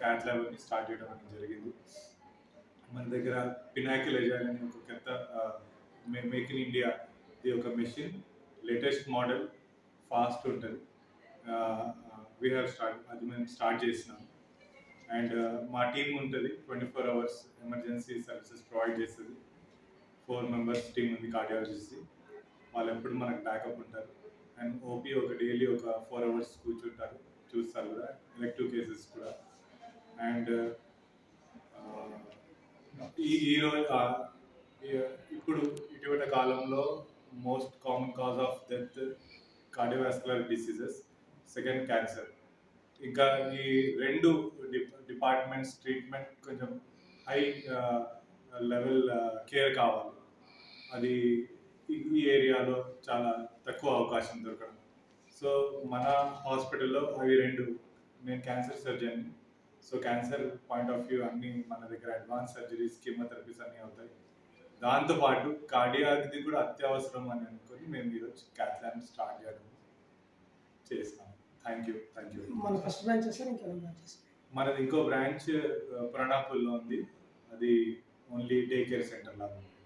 Cat lab అని start చేయడం అనేది జరిగింది. మన దగ్గర పినాకిల్ ఎజైల్ అని ఒక కొత్త మేక్ ఇన్ ఇండియా ఇది ఒక మెషిన్ లేటెస్ట్ మోడల్ ఫాస్ట్ ఉంటుంది. వీ హ్యావ్ స్టార్ట్ అది మేము స్టార్ట్ చేసినాం. అండ్ మా టీం ఉంటుంది twenty four hours emergency services provide చేస్తుంది. ఫోర్ మెంబర్స్ టీం ఉంది కార్డియాలజిస్ట్ వాళ్ళు ఎప్పుడు మనకు బ్యాకప్ ఉంటారు. అండ్ ఓపీ ఒక డైలీ ఒక ఫోర్ అవర్స్ కూర్చుంటారు చూస్తారు కూడా. ఎలెక్టివ్ కేసెస్ కూడా. అండ్ uh, uh, ఈ ఈరోజు ఇప్పుడు ఇటీవల కాలంలో most common cause of death cardiovascular diseases second cancer ఇంకా ఈ రెండు డిపార్ట్మెంట్స్ ట్రీట్మెంట్ కొంచెం హై లెవెల్ కేర్ కావాలి. అది ఈ- ఈ ఏరియాలో చాలా తక్కువ అవకాశం దొరకడం. సో మన హాస్పిటల్లో అవి రెండు నేను cancer surgeon so cancer point of view అన్ని మన దగ్గర అడ్వాన్స్ సర్జరీస్ కీమోథెరపీస్ అన్నీ అవుతాయి. దాంతోపాటు కార్డియాక్ది కూడా అత్యవసరం అని అనుకొని మేము ఈరోజు క్యాథ్లాన్ స్టార్ట్ చేయడం చేస్తాం థ్యాంక్ యూ థ్యాంక్ యూ మన ఫస్ట్ బ్రాంచ్ బ్రాంచెస్? మనది ఇంకో బ్రాంచ్ పురాణాపూర్లో ఉంది. అది ఓన్లీ డే కేర్ సెంటర్ లాగా ఉంది.